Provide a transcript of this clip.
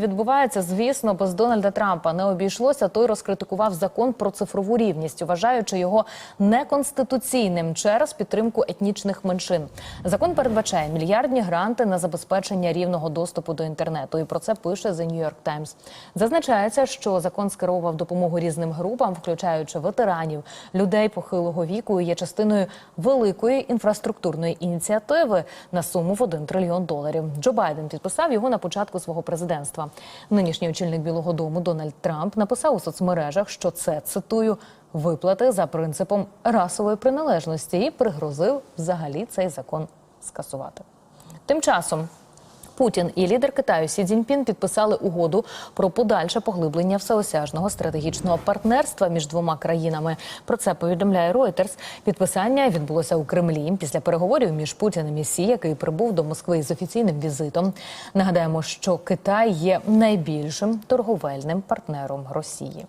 Відбувається, звісно, без Дональда Трампа не обійшлося. Той розкритикував закон про цифрову рівність, вважаючи його неконституційним через підтримку етнічних меншин. Закон передбачає мільярдні гранти на забезпечення рівного доступу до інтернету. І про це пише The New York Times. Зазначається, що закон скеровував допомогу різним групам, включаючи ветеранів, людей похилого віку, і є частиною великої інфраструктурної ініціативи на суму в 1 трильйон доларів. Джо Байден підписав його на початку свого президентства. Нинішній очільник Білого Дому Дональд Трамп написав у соцмережах, що це цитую виплати за принципом расової приналежності і пригрозив взагалі цей закон скасувати. Тим часом. Путін і лідер Китаю Сі Цзіньпін підписали угоду про подальше поглиблення всеосяжного стратегічного партнерства між двома країнами. Про це повідомляє Reuters. Підписання відбулося у Кремлі після переговорів між Путіним і Сі, який прибув до Москви з офіційним візитом. Нагадаємо, що Китай є найбільшим торговельним партнером Росії.